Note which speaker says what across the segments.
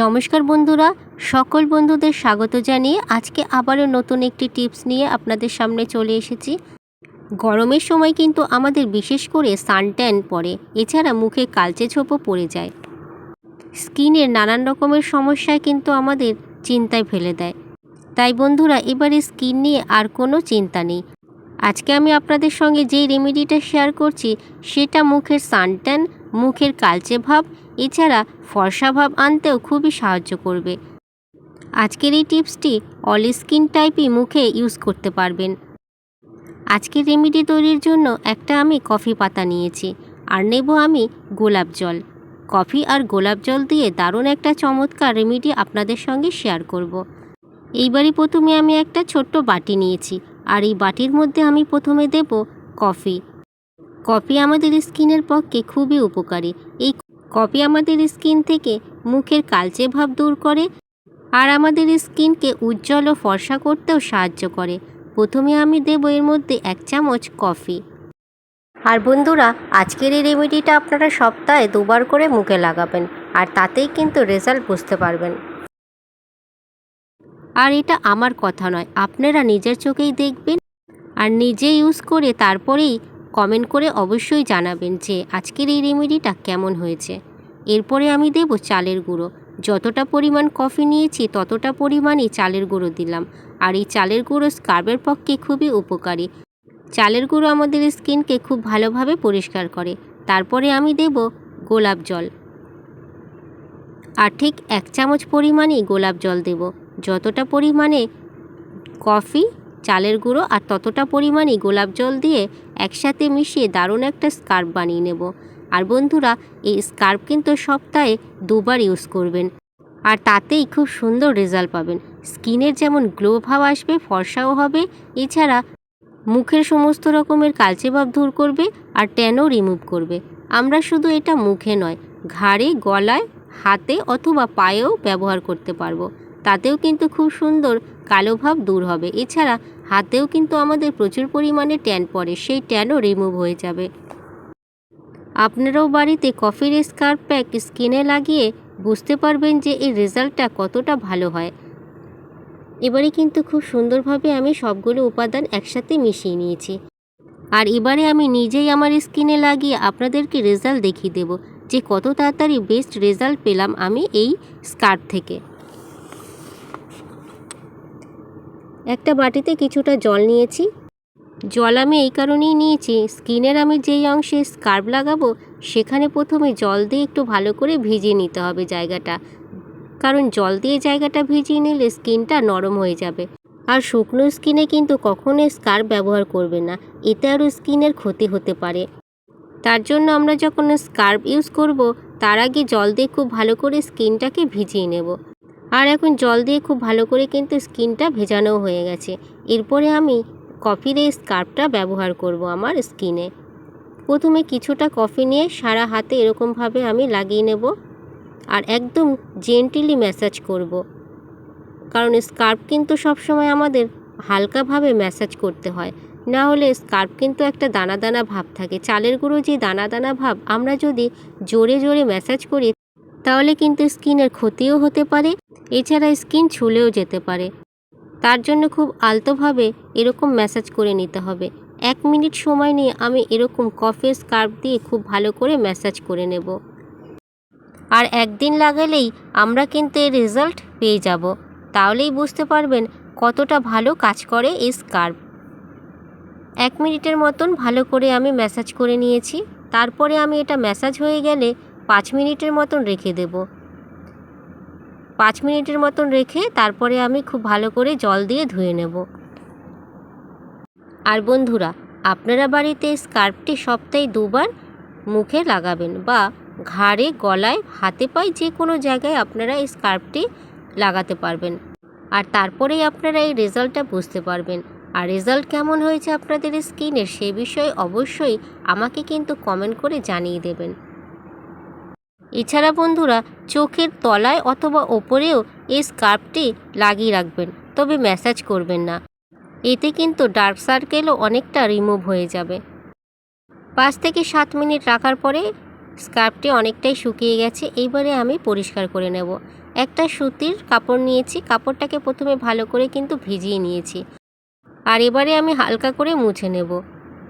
Speaker 1: নমস্কার বন্ধুরা, সকল বন্ধুদের স্বাগত জানিয়ে আজকে আবারও নতুন একটি টিপস নিয়ে আপনাদের সামনে চলে এসেছি। গরমের সময় কিন্তু আমাদের বিশেষ করে সানট্যান পড়ে এছাড়া মুখে কালচে ছোপও পড়ে যায়। স্কিনের নানান রকমের সমস্যায় কিন্তু আমাদের চিন্তায় ফেলে দেয়। তাই বন্ধুরা, এবারে স্কিন নিয়ে আর কোনো চিন্তা নেই। আজকে আমি আপনাদের সঙ্গে যেই রেমেডিটা শেয়ার করছি, সেটা মুখের সানট্যান মুখের কালচে ভাব, এছাড়া ফর্সা ভাব আনতেও খুবই সাহায্য করবে। আজকের এই টিপসটি অল স্কিন টাইপই মুখে ইউজ করতে পারবেন। আজকের রেমিডি তৈরির জন্য একটা আমি কফি পাতা নিয়েছি, আর নেব আমি গোলাপ জল। কফি আর গোলাপ জল দিয়ে দারুণ একটা চমৎকার রেমিডি আপনাদের সঙ্গে শেয়ার করব। এইবারই প্রথমে আমি একটা ছোট্ট বাটি নিয়েছি, আর এই বাটির মধ্যে আমি প্রথমে দেব কফি। কফি আমাদের স্কিনের পক্ষে খুবই উপকারী। এই কফি আমাদের স্কিন থেকে মুখের কালচে ভাব দূর করে আর আমাদের স্কিনকে উজ্জ্বল ও ফর্সা করতেও সাহায্য করে। প্রথমে আমি দেব এর মধ্যে এক চামচ কফি। আর বন্ধুরা, আজকের এই রেমেডিটা আপনারা সপ্তাহে দুবার করে মুখে লাগাবেন আর তাতেই কিন্তু রেজাল্ট বুঝতে পারবেন। আর এটা আমার কথা নয়, আপনারা নিজের চোখেই দেখবেন আর নিজে ইউজ করে তারপরেই কমেন্ট করে অবশ্যই জানাবেন যে আজকের এই রেমেডিটা কেমন হয়েছে। এরপরে আমি দেব চালের গুঁড়ো। যতটা পরিমাণ কফি নিয়েছি, ততটা পরিমাণই চালের গুঁড়ো দিলাম। আর এই চালের গুঁড়ো স্কার্বের পক্ষে খুবই উপকারী। চালের গুঁড়ো আমাদের স্কিনকে খুব ভালোভাবে পরিষ্কার করে। তারপরে আমি দেব গোলাপ জল। আর ঠিক এক চামচ পরিমাণেই গোলাপ জল দেব। যতটা পরিমাণে কফি চালের গুঁড়ো আর ততটা পরিমাণেই গোলাপ জল দিয়ে একসাথে মিশিয়ে দারুণ একটা স্কার্ফ বানিয়ে নেব। আর বন্ধুরা, এই স্কার্ফ কিন্তু সপ্তাহে দুবার ইউজ করবেন। আর তাতেই খুব সুন্দর রেজাল্ট পাবেন। স্কিনের যেমন গ্লো ভাব আসবে, ফর্সাও হবে। এছাড়া মুখের সমস্ত রকমের কালচে ভাব দূর করবে আর ট্যানও রিমুভ করবে। আমরা শুধু এটা মুখে নয়, ঘাড়ে, গলায়, হাতে অথবা পায়েও ব্যবহার করতে পারব। তাতেও কিন্তু খুব সুন্দর কালো ভাব দূর হবে। এছাড়া হাতেও কিন্তু আমাদের প্রচুর পরিমাণে ট্যান পড়ে, সেই ট্যানও রিমুভ হয়ে যাবে। আপনারাও বাড়িতে কফির স্কার্ফ প্যাক স্কিনে লাগিয়ে বুঝতে পারবেন যে এই রেজাল্টটা কতটা ভালো হয়। এবারে কিন্তু খুব সুন্দরভাবে আমি সবগুলো উপাদান একসাথে মিশিয়ে নিয়েছি। আর এবারে আমি নিজেই আমার স্কিনে লাগিয়ে আপনাদেরকে রেজাল্ট দেখিয়ে দেব যে কত তাড়াতাড়ি বেস্ট রেজাল্ট পেলাম আমি এই স্কার্ফ থেকে। একটা বাটিতে কিছুটা জল নিয়েছি। জল আমি এই কারণেই নিয়েছি, স্কিনের আমি যেই অংশে স্কার্ফ লাগাবো, সেখানে প্রথমে জল দিয়ে একটু ভালো করে ভিজিয়ে নিতে হবে জায়গাটা। কারণ জল দিয়ে জায়গাটা ভিজিয়ে নিলে স্কিনটা নরম হয়ে যাবে। আর শুকনো স্কিনে কিন্তু কখনোই স্কার্ফ ব্যবহার করবে না, এতে আরও স্কিনের ক্ষতি হতে পারে। তার জন্য আমরা যখন স্কার্ফ ইউজ করব, তার আগে জল দিয়ে খুব ভালো করে স্কিনটাকে ভিজিয়ে নেব। আর এখন জল দিয়ে খুব ভালো করে কিন্তু স্কিনটা ভেজানো হয়ে গেছে। এরপরে আমি কফির এই স্কার্ফটা ব্যবহার করব আমার স্কিনে। প্রথমে কিছুটা কফি নিয়ে সারা হাতে এরকমভাবে আমি লাগিয়ে নেব আর একদম জেন্টিলি ম্যাসাজ করব। কারণ স্কার্ফ কিন্তু সবসময় আমাদের হালকাভাবে ম্যাসাজ করতে হয়। না হলে স্কার্ফ কিন্তু একটা দানা দানা ভাব থাকে। চালের গুঁড়ো যে দানা দানা ভাব আমরা যদি জোরে জোরে ম্যাসাজ করি তাহলে কিন্তু স্কিনের ক্ষতিও হতে পারে এছাড়া স্কিন ছুলেও যেতে পারে। তার জন্য খুব আলতোভাবে এরকম ম্যাসাজ করে নিতে হবে। এক মিনিট সময় নিয়ে আমি এরকম কফি স্কার্ফ দিয়ে খুব ভালো করে ম্যাসাজ করে নেব। আর একদিন লাগালেই আমরা কিন্তু এর রেজাল্ট পেয়ে যাব। তাহলেই বুঝতে পারবেন কতটা ভালো কাজ করে এই স্কার্ফ। এক মিনিটের মতন ভালো করে আমি ম্যাসাজ করে নিয়েছি। তারপরে আমি এটা ম্যাসাজ হয়ে গেলে পাঁচ মিনিটের মতন রেখে দেব। পাঁচ মিনিটের মতন রেখে তারপরে আমি খুব ভালো করে জল দিয়ে ধুয়ে নেব। আর বন্ধুরা, আপনারা বাড়িতে স্কার্ফটি সপ্তাহে দুবার মুখে লাগাবেন বা ঘাড়ে, গলায়, হাতে পায়ে যে কোনো জায়গায় আপনারা এই স্কার্ফটি লাগাতে পারবেন। আর তারপরেই আপনারা এই রেজাল্টটা বুঝতে পারবেন। আর রেজাল্ট কেমন হয়েছে আপনাদের স্কিনের সে বিষয়ে অবশ্যই আমাকে কিন্তু কমেন্ট করে জানিয়ে দেবেন। এছাড়া বন্ধুরা, চোখের তলায় অথবা ওপরেও এই স্কার্ফটি লাগিয়ে রাখবেন, তবে ম্যাসাজ করবেন না। এতে কিন্তু ডার্ক সার্কেলও অনেকটা রিমুভ হয়ে যাবে। পাঁচ থেকে সাত মিনিট রাখার পরে স্কার্ফটি অনেকটাই শুকিয়ে গেছে, এইবারে আমি পরিষ্কার করে নেব। একটা সুতির কাপড় নিয়েছি, কাপড়টাকে প্রথমে ভালো করে কিন্তু ভিজিয়ে নিয়েছি। আর এবারে আমি হালকা করে মুছে নেব।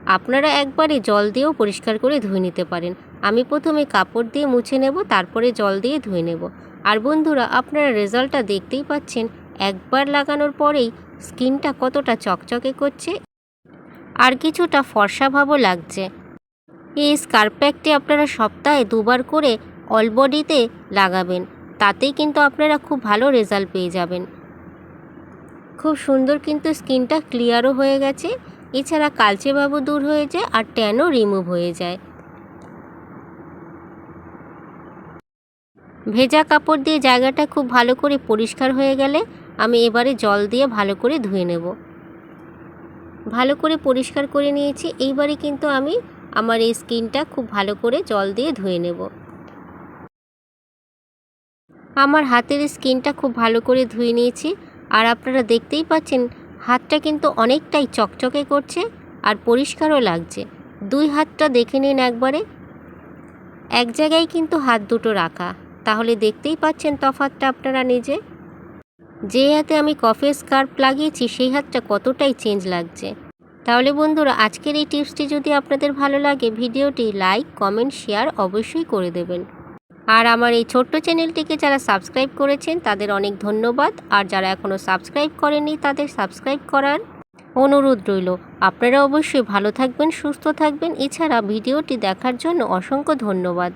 Speaker 1: আপনারা একবারে জল দিয়েও পরিষ্কার করে ধুয়ে নিতে পারেন। আমি প্রথমে কাপড় দিয়ে মুছে নেব, তারপরে জল দিয়ে ধুয়ে নেব। আর বন্ধুরা, আপনারা রেজাল্টটা দেখতেই পাচ্ছেন, একবার লাগানোর পরেই স্কিনটা কতটা চকচকে করছে আর কিছুটা ফর্সা ভাবও লাগছে। এই স্কার্প প্যাকটি আপনারা সপ্তাহে দুবার করে অল বডিতে লাগাবেন, তাতেই কিন্তু আপনারা খুব ভালো রেজাল্ট পেয়ে যাবেন। খুব সুন্দর কিন্তু স্কিনটা ক্লিয়ারও হয়ে গেছে, এছাড়া কালচে ভাবও দূর হয়ে যায় আর ট্যানও রিমুভ হয়ে যায়। ভেজা কাপড় দিয়ে জায়গাটা খুব ভালো করে পরিষ্কার হয়ে গেলে আমি এবারে জল দিয়ে ভালো করে ধুয়ে নেব। ভালো করে পরিষ্কার করে নিয়েছি, এইবারে কিন্তু আমি আমার এই স্কিনটা খুব ভালো করে জল দিয়ে ধুয়ে নেব। আমার হাতের স্কিনটা খুব ভালো করে ধুয়ে নিয়েছি, আর আপনারা দেখতেই পাচ্ছেন হাতটা কিন্তু অনেকটাই চকচকে করছে আর পরিষ্কারও লাগছে। দুই হাতটা দেখে নিন একবারে। এক জায়গায় কিন্তু হাত দুটো রাখা। তাহলে দেখতেই পাচ্ছেন তফাতটা আপনারা নিজে। যে হাতে আমি কফের স্কার্ফ লাগিয়েছি, সেই হাতটা কতটাই চেঞ্জ লাগছে। তাহলে বন্ধুরা, আজকের এই টিপসটি যদি আপনাদের ভালো লাগে, ভিডিওটি লাইক, কমেন্ট, শেয়ার অবশ্যই করে দেবেন। আর আমার এই ছোট্ট চ্যানেলটিকে যারা সাবস্ক্রাইব করেছেন, তাদের অনেক ধন্যবাদ। আর যারা এখনও সাবস্ক্রাইব করেননি, তাদের সাবস্ক্রাইব করার অনুরোধ রইল। আপনারা অবশ্যই ভালো থাকবেন, সুস্থ থাকবেন। এছাড়া ভিডিওটি দেখার জন্য অসংখ্য ধন্যবাদ।